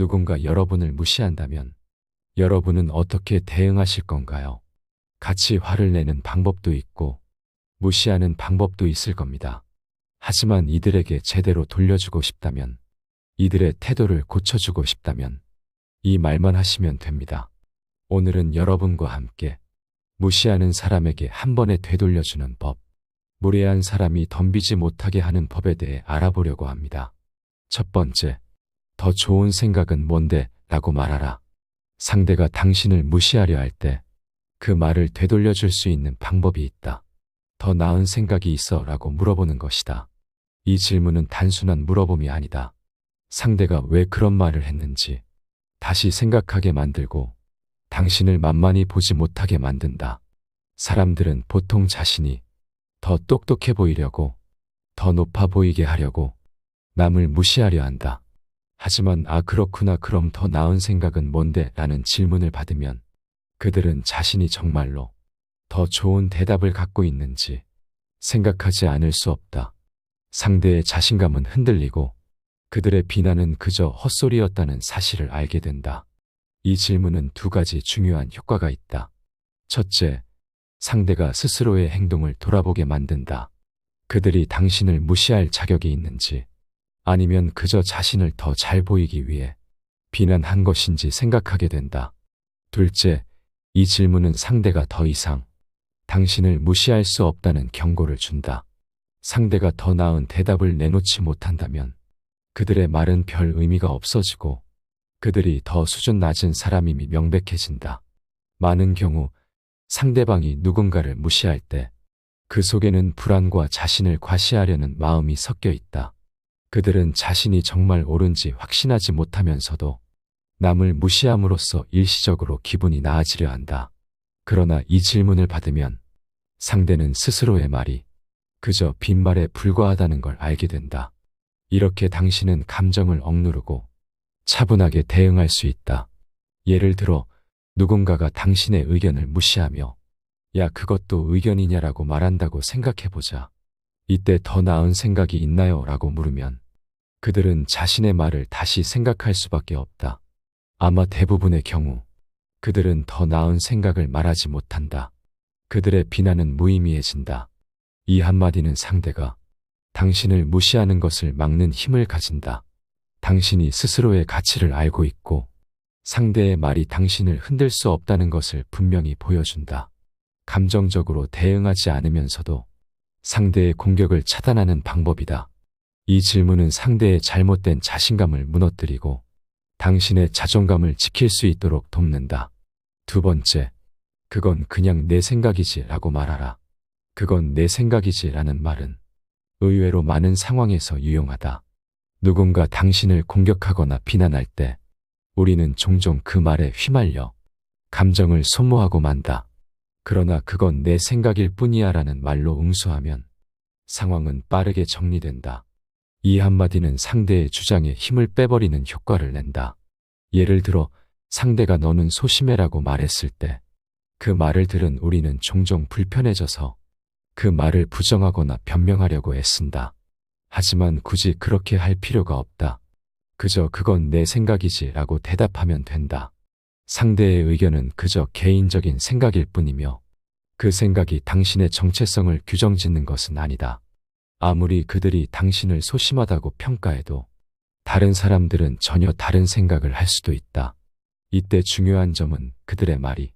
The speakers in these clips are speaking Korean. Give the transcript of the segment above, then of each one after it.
누군가 여러분을 무시한다면 여러분은 어떻게 대응하실 건가요? 같이 화를 내는 방법도 있고 무시하는 방법도 있을 겁니다. 하지만 이들에게 제대로 돌려주고 싶다면 이들의 태도를 고쳐주고 싶다면 이 말만 하시면 됩니다. 오늘은 여러분과 함께 무시하는 사람에게 한 번에 되돌려주는 법, 무례한 사람이 덤비지 못하게 하는 법에 대해 알아보려고 합니다. 첫 번째, 더 좋은 생각은 뭔데? 라고 말하라. 상대가 당신을 무시하려 할 때 그 말을 되돌려 줄 수 있는 방법이 있다. 더 나은 생각이 있어 라고 물어보는 것이다. 이 질문은 단순한 물어봄이 아니다. 상대가 왜 그런 말을 했는지 다시 생각하게 만들고 당신을 만만히 보지 못하게 만든다. 사람들은 보통 자신이 더 똑똑해 보이려고, 더 높아 보이게 하려고 남을 무시하려 한다. 하지만 아 그렇구나 그럼 더 나은 생각은 뭔데? 라는 질문을 받으면 그들은 자신이 정말로 더 좋은 대답을 갖고 있는지 생각하지 않을 수 없다. 상대의 자신감은 흔들리고 그들의 비난은 그저 헛소리였다는 사실을 알게 된다. 이 질문은 두 가지 중요한 효과가 있다. 첫째, 상대가 스스로의 행동을 돌아보게 만든다. 그들이 당신을 무시할 자격이 있는지 아니면 그저 자신을 더 잘 보이기 위해 비난한 것인지 생각하게 된다. 둘째, 이 질문은 상대가 더 이상 당신을 무시할 수 없다는 경고를 준다. 상대가 더 나은 대답을 내놓지 못한다면 그들의 말은 별 의미가 없어지고 그들이 더 수준 낮은 사람임이 명백해진다. 많은 경우 상대방이 누군가를 무시할 때 그 속에는 불안과 자신을 과시하려는 마음이 섞여 있다. 그들은 자신이 정말 옳은지 확신하지 못하면서도 남을 무시함으로써 일시적으로 기분이 나아지려 한다. 그러나 이 질문을 받으면 상대는 스스로의 말이 그저 빈말에 불과하다는 걸 알게 된다. 이렇게 당신은 감정을 억누르고 차분하게 대응할 수 있다. 예를 들어 누군가가 당신의 의견을 무시하며 야 그것도 의견이냐라고 말한다고 생각해보자. 이때 더 나은 생각이 있나요? 라고 물으면 그들은 자신의 말을 다시 생각할 수밖에 없다. 아마 대부분의 경우 그들은 더 나은 생각을 말하지 못한다. 그들의 비난은 무의미해진다. 이 한마디는 상대가 당신을 무시하는 것을 막는 힘을 가진다. 당신이 스스로의 가치를 알고 있고 상대의 말이 당신을 흔들 수 없다는 것을 분명히 보여준다. 감정적으로 대응하지 않으면서도 상대의 공격을 차단하는 방법이다. 이 질문은 상대의 잘못된 자신감을 무너뜨리고 당신의 자존감을 지킬 수 있도록 돕는다. 두 번째, 그건 그냥 내 생각이지 라고 말하라. 그건 내 생각이지 라는 말은 의외로 많은 상황에서 유용하다. 누군가 당신을 공격하거나 비난할 때 우리는 종종 그 말에 휘말려 감정을 소모하고 만다. 그러나 그건 내 생각일 뿐이야 라는 말로 응수하면 상황은 빠르게 정리된다. 이 한마디는 상대의 주장에 힘을 빼버리는 효과를 낸다. 예를 들어 상대가 너는 소심해라고 말했을 때 그 말을 들은 우리는 종종 불편해져서 그 말을 부정하거나 변명하려고 애쓴다. 하지만 굳이 그렇게 할 필요가 없다. 그저 그건 내 생각이지 라고 대답하면 된다. 상대의 의견은 그저 개인적인 생각일 뿐이며 그 생각이 당신의 정체성을 규정 짓는 것은 아니다. 아무리 그들이 당신을 소심하다고 평가해도 다른 사람들은 전혀 다른 생각을 할 수도 있다. 이때 중요한 점은 그들의 말이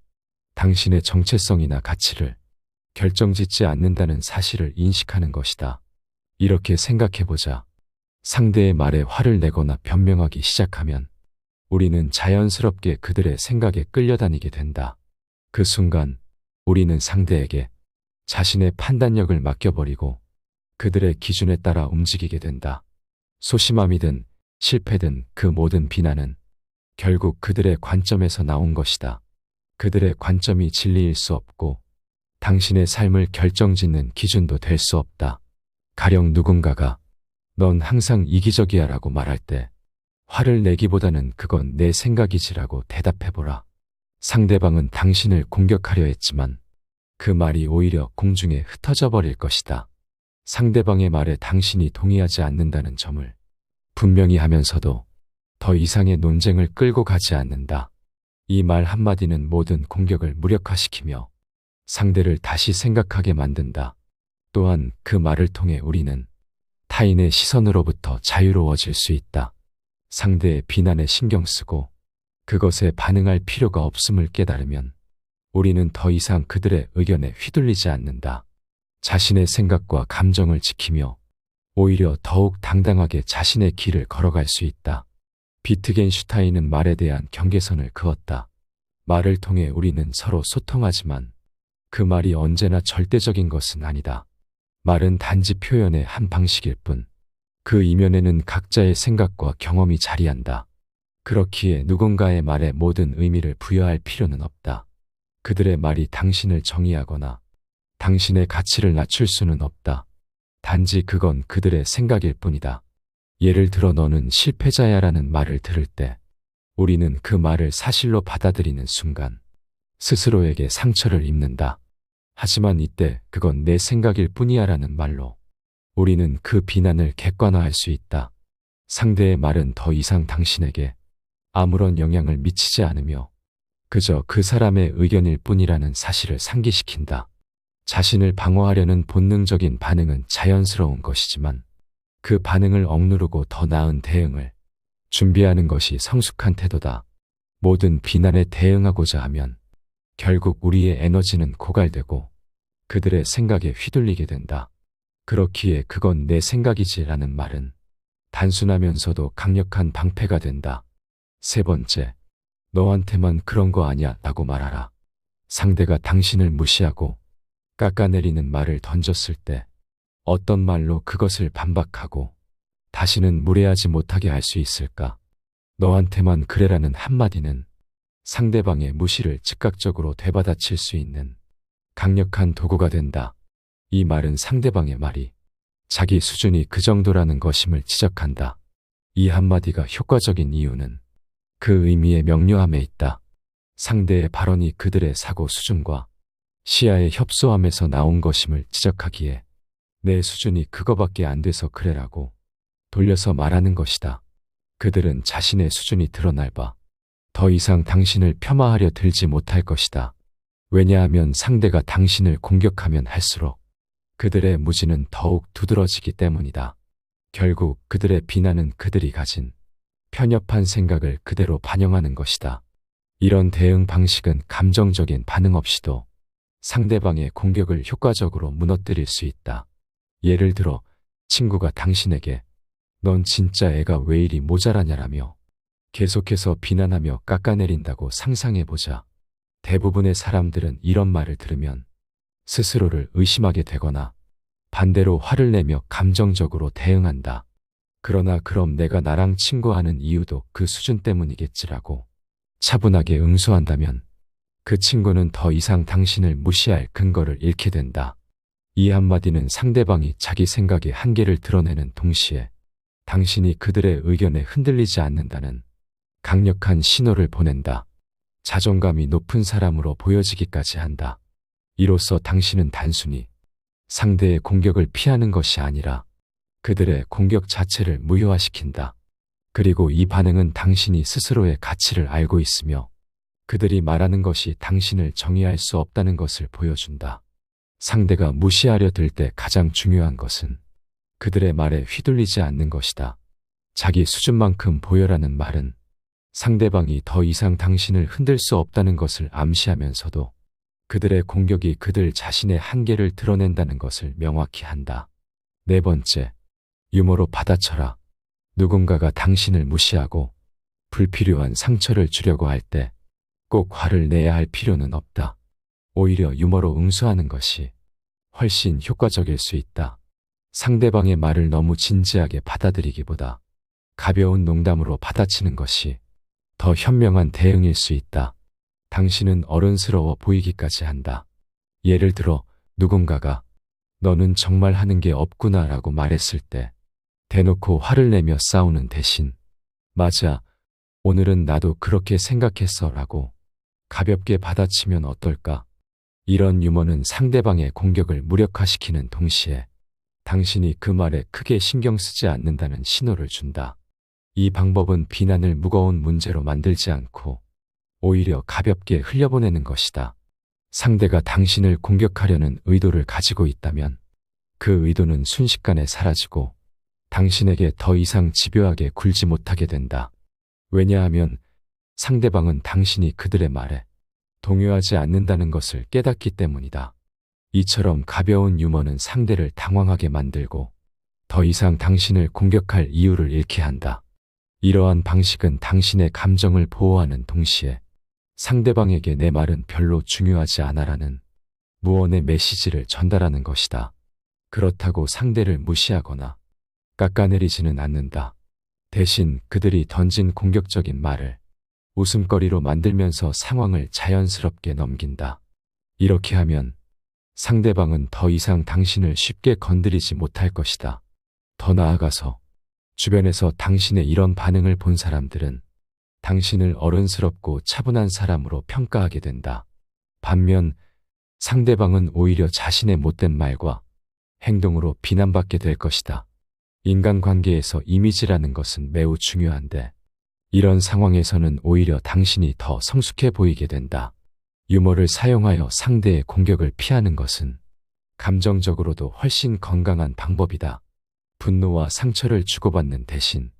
당신의 정체성이나 가치를 결정짓지 않는다는 사실을 인식하는 것이다. 이렇게 생각해보자. 상대의 말에 화를 내거나 변명하기 시작하면 우리는 자연스럽게 그들의 생각에 끌려다니게 된다. 그 순간 우리는 상대에게 자신의 판단력을 맡겨버리고 그들의 기준에 따라 움직이게 된다. 소심함이든 실패든 그 모든 비난은 결국 그들의 관점에서 나온 것이다. 그들의 관점이 진리일 수 없고 당신의 삶을 결정짓는 기준도 될 수 없다. 가령 누군가가 넌 항상 이기적이야 라고 말할 때 화를 내기보다는 그건 내 생각이지라고 대답해보라. 상대방은 당신을 공격하려 했지만 그 말이 오히려 공중에 흩어져 버릴 것이다. 상대방의 말에 당신이 동의하지 않는다는 점을 분명히 하면서도 더 이상의 논쟁을 끌고 가지 않는다. 이 말 한마디는 모든 공격을 무력화시키며 상대를 다시 생각하게 만든다. 또한 그 말을 통해 우리는 타인의 시선으로부터 자유로워질 수 있다. 상대의 비난에 신경 쓰고 그것에 반응할 필요가 없음을 깨달으면 우리는 더 이상 그들의 의견에 휘둘리지 않는다. 자신의 생각과 감정을 지키며 오히려 더욱 당당하게 자신의 길을 걸어갈 수 있다. 비트겐슈타인은 말에 대한 경계선을 그었다. 말을 통해 우리는 서로 소통하지만 그 말이 언제나 절대적인 것은 아니다. 말은 단지 표현의 한 방식일 뿐, 그 이면에는 각자의 생각과 경험이 자리한다. 그렇기에 누군가의 말에 모든 의미를 부여할 필요는 없다. 그들의 말이 당신을 정의하거나 당신의 가치를 낮출 수는 없다. 단지 그건 그들의 생각일 뿐이다. 예를 들어 너는 실패자야 라는 말을 들을 때 우리는 그 말을 사실로 받아들이는 순간 스스로에게 상처를 입는다. 하지만 이때 그건 내 생각일 뿐이야 라는 말로 우리는 그 비난을 객관화할 수 있다. 상대의 말은 더 이상 당신에게 아무런 영향을 미치지 않으며 그저 그 사람의 의견일 뿐이라는 사실을 상기시킨다. 자신을 방어하려는 본능적인 반응은 자연스러운 것이지만 그 반응을 억누르고 더 나은 대응을 준비하는 것이 성숙한 태도다. 모든 비난에 대응하고자 하면 결국 우리의 에너지는 고갈되고 그들의 생각에 휘둘리게 된다. 그렇기에 그건 내 생각이지라는 말은 단순하면서도 강력한 방패가 된다. 세 번째, 너한테만 그런 거 아니야 라고 말하라. 상대가 당신을 무시하고 깎아내리는 말을 던졌을 때 어떤 말로 그것을 반박하고 다시는 무례하지 못하게 할 수 있을까? 너한테만 그래라는 한마디는 상대방의 무시를 즉각적으로 되받아칠 수 있는 강력한 도구가 된다. 이 말은 상대방의 말이 자기 수준이 그 정도라는 것임을 지적한다. 이 한마디가 효과적인 이유는 그 의미의 명료함에 있다. 상대의 발언이 그들의 사고 수준과 시야의 협소함에서 나온 것임을 지적하기에 내 수준이 그거밖에 안 돼서 그래라고 돌려서 말하는 것이다. 그들은 자신의 수준이 드러날 바 더 이상 당신을 폄하하려 들지 못할 것이다. 왜냐하면 상대가 당신을 공격하면 할수록 그들의 무지는 더욱 두드러지기 때문이다. 결국 그들의 비난은 그들이 가진 편협한 생각을 그대로 반영하는 것이다. 이런 대응 방식은 감정적인 반응 없이도 상대방의 공격을 효과적으로 무너뜨릴 수 있다. 예를 들어 친구가 당신에게 넌 진짜 애가 왜 이리 모자라냐라며 계속해서 비난하며 깎아내린다고 상상해보자. 대부분의 사람들은 이런 말을 들으면 스스로를 의심하게 되거나 반대로 화를 내며 감정적으로 대응한다. 그러나 그럼 내가 나랑 친구하는 이유도 그 수준 때문이겠지라고 차분하게 응수한다면 그 친구는 더 이상 당신을 무시할 근거를 잃게 된다. 이 한마디는 상대방이 자기 생각의 한계를 드러내는 동시에 당신이 그들의 의견에 흔들리지 않는다는 강력한 신호를 보낸다. 자존감이 높은 사람으로 보여지기까지 한다. 이로써 당신은 단순히 상대의 공격을 피하는 것이 아니라 그들의 공격 자체를 무효화시킨다. 그리고 이 반응은 당신이 스스로의 가치를 알고 있으며 그들이 말하는 것이 당신을 정의할 수 없다는 것을 보여준다. 상대가 무시하려 들 때 가장 중요한 것은 그들의 말에 휘둘리지 않는 것이다. 자기 수준만큼 보여라는 말은 상대방이 더 이상 당신을 흔들 수 없다는 것을 암시하면서도 그들의 공격이 그들 자신의 한계를 드러낸다는 것을 명확히 한다. 네 번째, 유머로 받아쳐라. 누군가가 당신을 무시하고 불필요한 상처를 주려고 할 때 꼭 화를 내야 할 필요는 없다. 오히려 유머로 응수하는 것이 훨씬 효과적일 수 있다. 상대방의 말을 너무 진지하게 받아들이기보다 가벼운 농담으로 받아치는 것이 더 현명한 대응일 수 있다. 당신은 어른스러워 보이기까지 한다. 예를 들어 누군가가 너는 정말 하는 게 없구나 라고 말했을 때 대놓고 화를 내며 싸우는 대신 맞아, 오늘은 나도 그렇게 생각했어 라고 가볍게 받아치면 어떨까? 이런 유머는 상대방의 공격을 무력화시키는 동시에 당신이 그 말에 크게 신경 쓰지 않는다는 신호를 준다. 이 방법은 비난을 무거운 문제로 만들지 않고 오히려 가볍게 흘려보내는 것이다. 상대가 당신을 공격하려는 의도를 가지고 있다면 그 의도는 순식간에 사라지고 당신에게 더 이상 집요하게 굴지 못하게 된다. 왜냐하면 상대방은 당신이 그들의 말에 동요하지 않는다는 것을 깨닫기 때문이다. 이처럼 가벼운 유머는 상대를 당황하게 만들고 더 이상 당신을 공격할 이유를 잃게 한다. 이러한 방식은 당신의 감정을 보호하는 동시에 상대방에게 내 말은 별로 중요하지 않아라는 무언의 메시지를 전달하는 것이다. 그렇다고 상대를 무시하거나 깎아내리지는 않는다. 대신 그들이 던진 공격적인 말을 웃음거리로 만들면서 상황을 자연스럽게 넘긴다. 이렇게 하면 상대방은 더 이상 당신을 쉽게 건드리지 못할 것이다. 더 나아가서 주변에서 당신의 이런 반응을 본 사람들은 당신을 어른스럽고 차분한 사람으로 평가하게 된다. 반면 상대방은 오히려 자신의 못된 말과 행동으로 비난받게 될 것이다. 인간관계에서 이미지라는 것은 매우 중요한데 이런 상황에서는 오히려 당신이 더 성숙해 보이게 된다. 유머를 사용하여 상대의 공격을 피하는 것은 감정적으로도 훨씬 건강한 방법이다. 분노와 상처를 주고받는 대신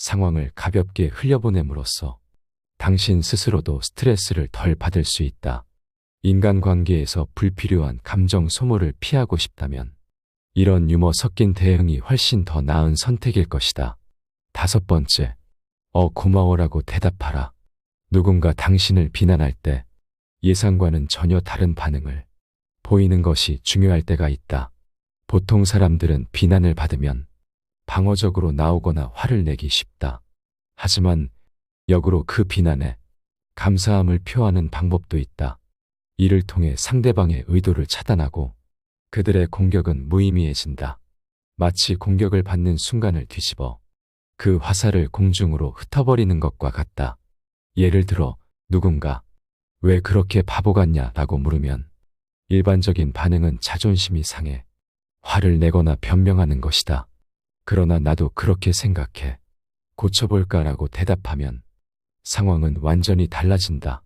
상황을 가볍게 흘려보냄으로써 당신 스스로도 스트레스를 덜 받을 수 있다. 인간관계에서 불필요한 감정 소모를 피하고 싶다면 이런 유머 섞인 대응이 훨씬 더 나은 선택일 것이다. 다섯 번째, 어, 고마워라고 대답하라. 누군가 당신을 비난할 때 예상과는 전혀 다른 반응을 보이는 것이 중요할 때가 있다. 보통 사람들은 비난을 받으면 방어적으로 나오거나 화를 내기 쉽다. 하지만 역으로 그 비난에 감사함을 표하는 방법도 있다. 이를 통해 상대방의 의도를 차단하고 그들의 공격은 무의미해진다. 마치 공격을 받는 순간을 뒤집어 그 화살을 공중으로 흩어버리는 것과 같다. 예를 들어 누군가 왜 그렇게 바보 같냐 라고 물으면 일반적인 반응은 자존심이 상해 화를 내거나 변명하는 것이다. 그러나 나도 그렇게 생각해. 고쳐볼까라고 대답하면 상황은 완전히 달라진다.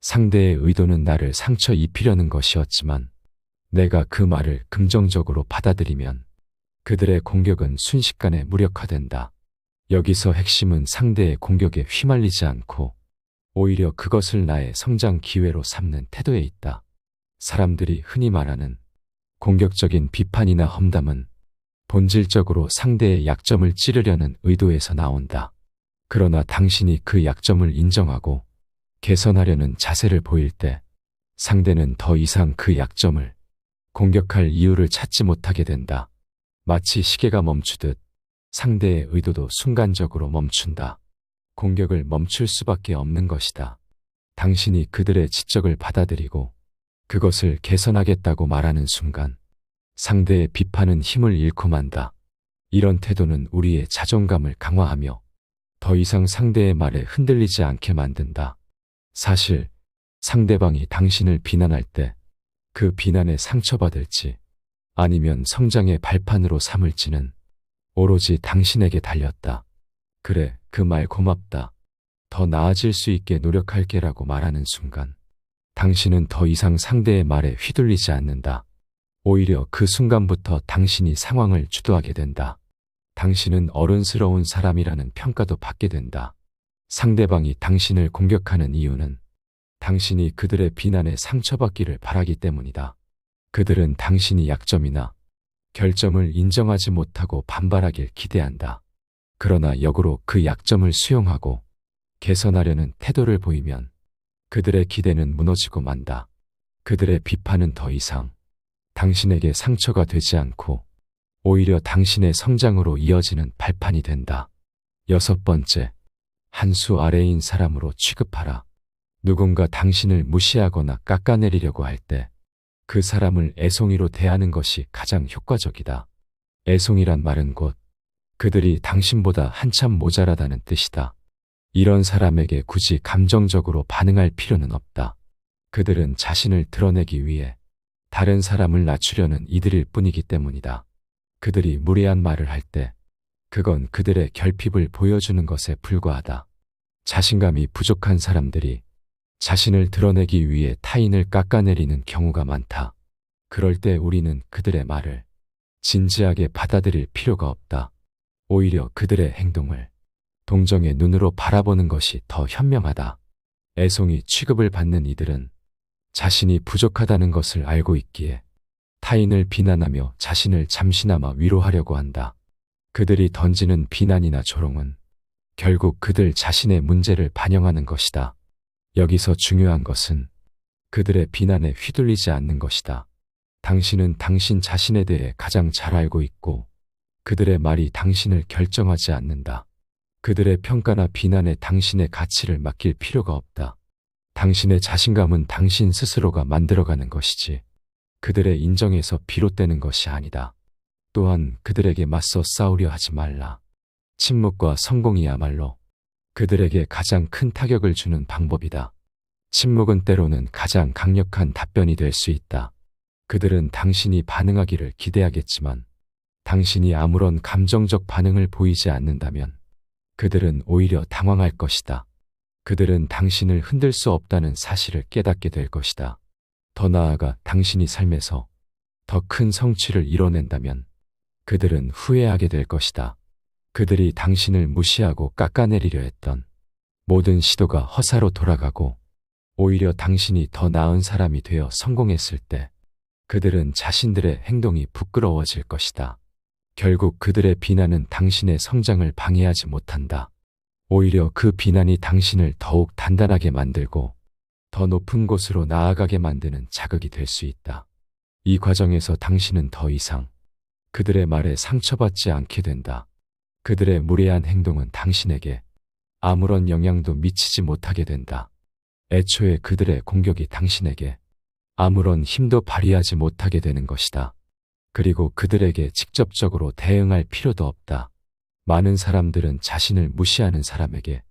상대의 의도는 나를 상처 입히려는 것이었지만 내가 그 말을 긍정적으로 받아들이면 그들의 공격은 순식간에 무력화된다. 여기서 핵심은 상대의 공격에 휘말리지 않고 오히려 그것을 나의 성장 기회로 삼는 태도에 있다. 사람들이 흔히 말하는 공격적인 비판이나 험담은 본질적으로 상대의 약점을 찌르려는 의도에서 나온다. 그러나 당신이 그 약점을 인정하고 개선하려는 자세를 보일 때 상대는 더 이상 그 약점을 공격할 이유를 찾지 못하게 된다. 마치 시계가 멈추듯 상대의 의도도 순간적으로 멈춘다. 공격을 멈출 수밖에 없는 것이다. 당신이 그들의 지적을 받아들이고 그것을 개선하겠다고 말하는 순간 상대의 비판은 힘을 잃고 만다. 이런 태도는 우리의 자존감을 강화하며 더 이상 상대의 말에 흔들리지 않게 만든다. 사실 상대방이 당신을 비난할 때 그 비난에 상처받을지 아니면 성장의 발판으로 삼을지는 오로지 당신에게 달렸다. 그래, 그 말 고맙다. 더 나아질 수 있게 노력할게라고 말하는 순간 당신은 더 이상 상대의 말에 휘둘리지 않는다. 오히려 그 순간부터 당신이 상황을 주도하게 된다. 당신은 어른스러운 사람이라는 평가도 받게 된다. 상대방이 당신을 공격하는 이유는 당신이 그들의 비난에 상처받기를 바라기 때문이다. 그들은 당신이 약점이나 결점을 인정하지 못하고 반발하길 기대한다. 그러나 역으로 그 약점을 수용하고 개선하려는 태도를 보이면 그들의 기대는 무너지고 만다. 그들의 비판은 더 이상 당신에게 상처가 되지 않고 오히려 당신의 성장으로 이어지는 발판이 된다. 여섯 번째, 한 수 아래인 사람으로 취급하라. 누군가 당신을 무시하거나 깎아내리려고 할 때 그 사람을 애송이로 대하는 것이 가장 효과적이다. 애송이란 말은 곧 그들이 당신보다 한참 모자라다는 뜻이다. 이런 사람에게 굳이 감정적으로 반응할 필요는 없다. 그들은 자신을 드러내기 위해 다른 사람을 낮추려는 이들일 뿐이기 때문이다. 그들이 무례한 말을 할 때 그건 그들의 결핍을 보여주는 것에 불과하다. 자신감이 부족한 사람들이 자신을 드러내기 위해 타인을 깎아내리는 경우가 많다. 그럴 때 우리는 그들의 말을 진지하게 받아들일 필요가 없다. 오히려 그들의 행동을 동정의 눈으로 바라보는 것이 더 현명하다. 애송이 취급을 받는 이들은 자신이 부족하다는 것을 알고 있기에 타인을 비난하며 자신을 잠시나마 위로하려고 한다. 그들이 던지는 비난이나 조롱은 결국 그들 자신의 문제를 반영하는 것이다. 여기서 중요한 것은 그들의 비난에 휘둘리지 않는 것이다. 당신은 당신 자신에 대해 가장 잘 알고 있고 그들의 말이 당신을 결정하지 않는다. 그들의 평가나 비난에 당신의 가치를 맡길 필요가 없다. 당신의 자신감은 당신 스스로가 만들어가는 것이지 그들의 인정에서 비롯되는 것이 아니다. 또한 그들에게 맞서 싸우려 하지 말라. 침묵과 성공이야말로 그들에게 가장 큰 타격을 주는 방법이다. 침묵은 때로는 가장 강력한 답변이 될 수 있다. 그들은 당신이 반응하기를 기대하겠지만 당신이 아무런 감정적 반응을 보이지 않는다면 그들은 오히려 당황할 것이다. 그들은 당신을 흔들 수 없다는 사실을 깨닫게 될 것이다. 더 나아가 당신이 삶에서 더 큰 성취를 이뤄낸다면 그들은 후회하게 될 것이다. 그들이 당신을 무시하고 깎아내리려 했던 모든 시도가 허사로 돌아가고 오히려 당신이 더 나은 사람이 되어 성공했을 때 그들은 자신들의 행동이 부끄러워질 것이다. 결국 그들의 비난은 당신의 성장을 방해하지 못한다. 오히려 그 비난이 당신을 더욱 단단하게 만들고 더 높은 곳으로 나아가게 만드는 자극이 될 수 있다. 이 과정에서 당신은 더 이상 그들의 말에 상처받지 않게 된다. 그들의 무례한 행동은 당신에게 아무런 영향도 미치지 못하게 된다. 애초에 그들의 공격이 당신에게 아무런 힘도 발휘하지 못하게 되는 것이다. 그리고 그들에게 직접적으로 대응할 필요도 없다. 많은 사람들은 자신을 무시하는 사람에게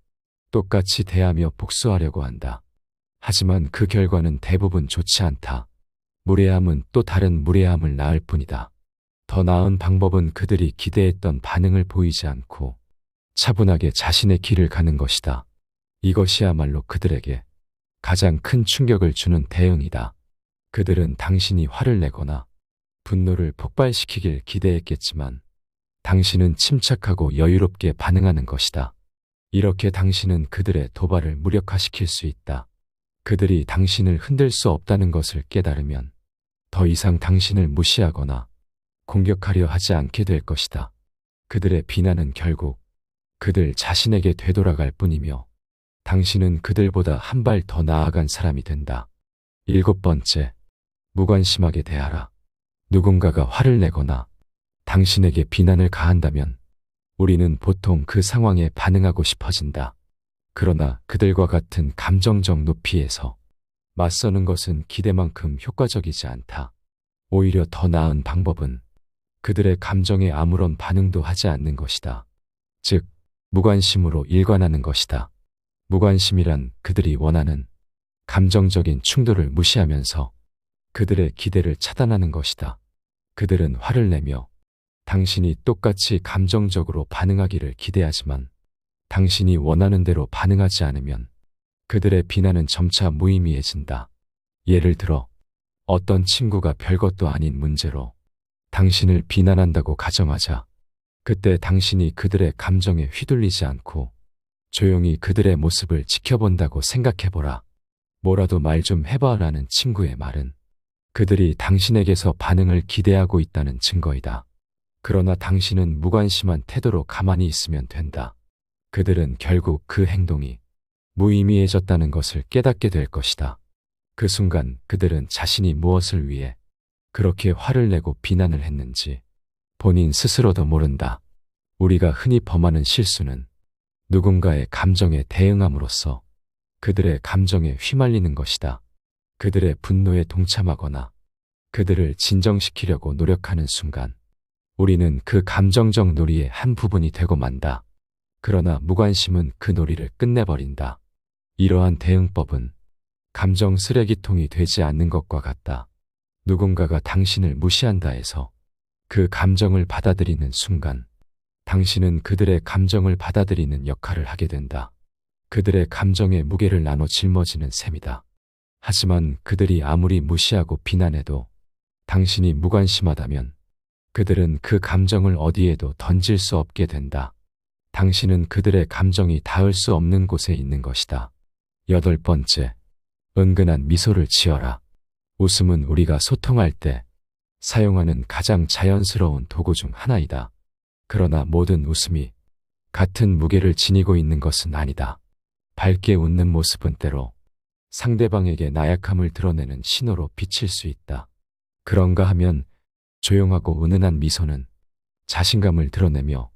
똑같이 대하며 복수하려고 한다. 하지만 그 결과는 대부분 좋지 않다. 무례함은 또 다른 무례함을 낳을 뿐이다. 더 나은 방법은 그들이 기대했던 반응을 보이지 않고 차분하게 자신의 길을 가는 것이다. 이것이야말로 그들에게 가장 큰 충격을 주는 대응이다. 그들은 당신이 화를 내거나 분노를 폭발시키길 기대했겠지만 당신은 침착하고 여유롭게 반응하는 것이다. 이렇게 당신은 그들의 도발을 무력화시킬 수 있다. 그들이 당신을 흔들 수 없다는 것을 깨달으면 더 이상 당신을 무시하거나 공격하려 하지 않게 될 것이다. 그들의 비난은 결국 그들 자신에게 되돌아갈 뿐이며 당신은 그들보다 한 발 더 나아간 사람이 된다. 일곱 번째, 무관심하게 대하라. 누군가가 화를 내거나 당신에게 비난을 가한다면 우리는 보통 그 상황에 반응하고 싶어진다. 그러나 그들과 같은 감정적 높이에서 맞서는 것은 기대만큼 효과적이지 않다. 오히려 더 나은 방법은 그들의 감정에 아무런 반응도 하지 않는 것이다. 즉, 무관심으로 일관하는 것이다. 무관심이란 그들이 원하는 감정적인 충돌을 무시하면서 그들의 기대를 차단하는 것이다. 그들은 화를 내며 당신이 똑같이 감정적으로 반응하기를 기대하지만 당신이 원하는 대로 반응하지 않으면 그들의 비난은 점차 무의미해진다. 예를 들어 어떤 친구가 별것도 아닌 문제로 당신을 비난한다고 가정하자 그때 당신이 그들의 감정에 휘둘리지 않고 조용히 그들의 모습을 지켜본다고 생각해보라. 뭐라도 말 좀 해봐라는 친구의 말은 그들이 당신에게서 반응을 기대하고 있다는 증거이다. 그러나 당신은 무관심한 태도로 가만히 있으면 된다. 그들은 결국 그 행동이 무의미해졌다는 것을 깨닫게 될 것이다. 그 순간 그들은 자신이 무엇을 위해 그렇게 화를 내고 비난을 했는지 본인 스스로도 모른다. 우리가 흔히 범하는 실수는 누군가의 감정에 대응함으로써 그들의 감정에 휘말리는 것이다. 그들의 분노에 동참하거나 그들을 진정시키려고 노력하는 순간 우리는 그 감정적 놀이의 한 부분이 되고 만다. 그러나 무관심은 그 놀이를 끝내버린다. 이러한 대응법은 감정 쓰레기통이 되지 않는 것과 같다. 누군가가 당신을 무시한다 해서 그 감정을 받아들이는 순간 당신은 그들의 감정을 받아들이는 역할을 하게 된다. 그들의 감정의 무게를 나눠 짊어지는 셈이다. 하지만 그들이 아무리 무시하고 비난해도 당신이 무관심하다면 그들은 그 감정을 어디에도 던질 수 없게 된다. 당신은 그들의 감정이 닿을 수 없는 곳에 있는 것이다. 여덟 번째, 은근한 미소를 지어라. 웃음은 우리가 소통할 때 사용하는 가장 자연스러운 도구 중 하나이다. 그러나 모든 웃음이 같은 무게를 지니고 있는 것은 아니다. 밝게 웃는 모습은 때로 상대방에게 나약함을 드러내는 신호로 비칠 수 있다. 그런가 하면 조용하고 은은한 미소는 자신감을 드러내며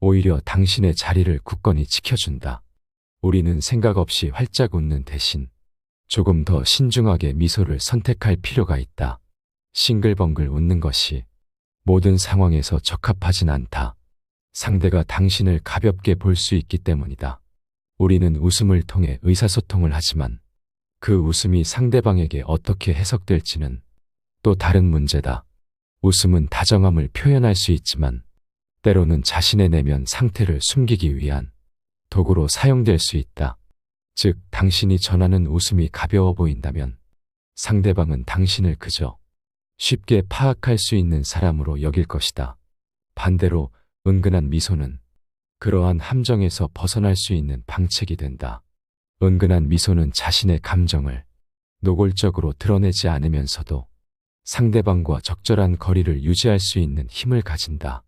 오히려 당신의 자리를 굳건히 지켜준다. 우리는 생각 없이 활짝 웃는 대신 조금 더 신중하게 미소를 선택할 필요가 있다. 싱글벙글 웃는 것이 모든 상황에서 적합하진 않다. 상대가 당신을 가볍게 볼 수 있기 때문이다. 우리는 웃음을 통해 의사소통을 하지만 그 웃음이 상대방에게 어떻게 해석될지는 또 다른 문제다. 웃음은 다정함을 표현할 수 있지만 때로는 자신의 내면 상태를 숨기기 위한 도구로 사용될 수 있다. 즉, 당신이 전하는 웃음이 가벼워 보인다면 상대방은 당신을 그저 쉽게 파악할 수 있는 사람으로 여길 것이다. 반대로 은근한 미소는 그러한 함정에서 벗어날 수 있는 방책이 된다. 은근한 미소는 자신의 감정을 노골적으로 드러내지 않으면서도 상대방과 적절한 거리를 유지할 수 있는 힘을 가진다.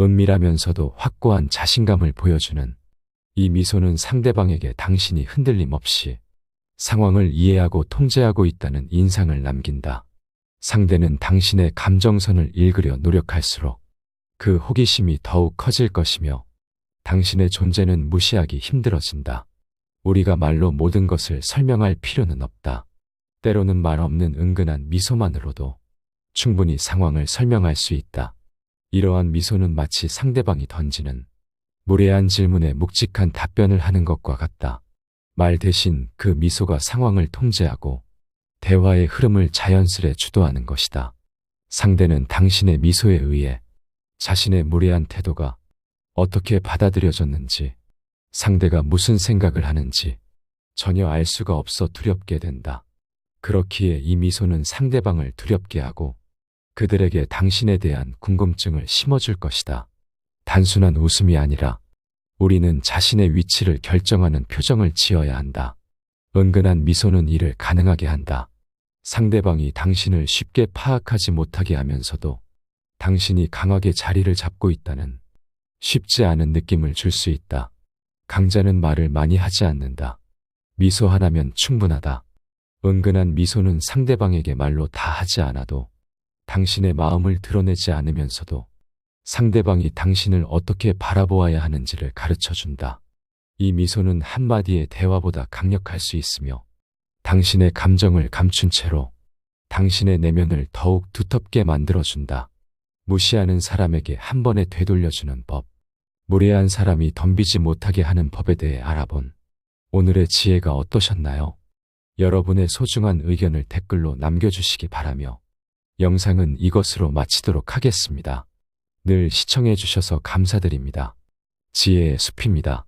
은밀하면서도 확고한 자신감을 보여주는 이 미소는 상대방에게 당신이 흔들림 없이 상황을 이해하고 통제하고 있다는 인상을 남긴다. 상대는 당신의 감정선을 읽으려 노력할수록 그 호기심이 더욱 커질 것이며 당신의 존재는 무시하기 힘들어진다. 우리가 말로 모든 것을 설명할 필요는 없다. 때로는 말 없는 은근한 미소만으로도 충분히 상황을 설명할 수 있다. 이러한 미소는 마치 상대방이 던지는 무례한 질문에 묵직한 답변을 하는 것과 같다. 말 대신 그 미소가 상황을 통제하고 대화의 흐름을 자연스레 주도하는 것이다. 상대는 당신의 미소에 의해 자신의 무례한 태도가 어떻게 받아들여졌는지, 상대가 무슨 생각을 하는지 전혀 알 수가 없어 두렵게 된다. 그렇기에 이 미소는 상대방을 두렵게 하고 그들에게 당신에 대한 궁금증을 심어줄 것이다. 단순한 웃음이 아니라 우리는 자신의 위치를 결정하는 표정을 지어야 한다. 은근한 미소는 이를 가능하게 한다. 상대방이 당신을 쉽게 파악하지 못하게 하면서도 당신이 강하게 자리를 잡고 있다는 쉽지 않은 느낌을 줄 수 있다. 강자는 말을 많이 하지 않는다. 미소 하나면 충분하다. 은근한 미소는 상대방에게 말로 다 하지 않아도 당신의 마음을 드러내지 않으면서도 상대방이 당신을 어떻게 바라보아야 하는지를 가르쳐 준다. 이 미소는 한마디의 대화보다 강력할 수 있으며 당신의 감정을 감춘 채로 당신의 내면을 더욱 두텁게 만들어준다. 무시하는 사람에게 한 번에 되돌려주는 법. 무례한 사람이 덤비지 못하게 하는 법에 대해 알아본 오늘의 지혜가 어떠셨나요? 여러분의 소중한 의견을 댓글로 남겨주시기 바라며 영상은 이것으로 마치도록 하겠습니다. 늘 시청해주셔서 감사드립니다. 지혜의 숲입니다.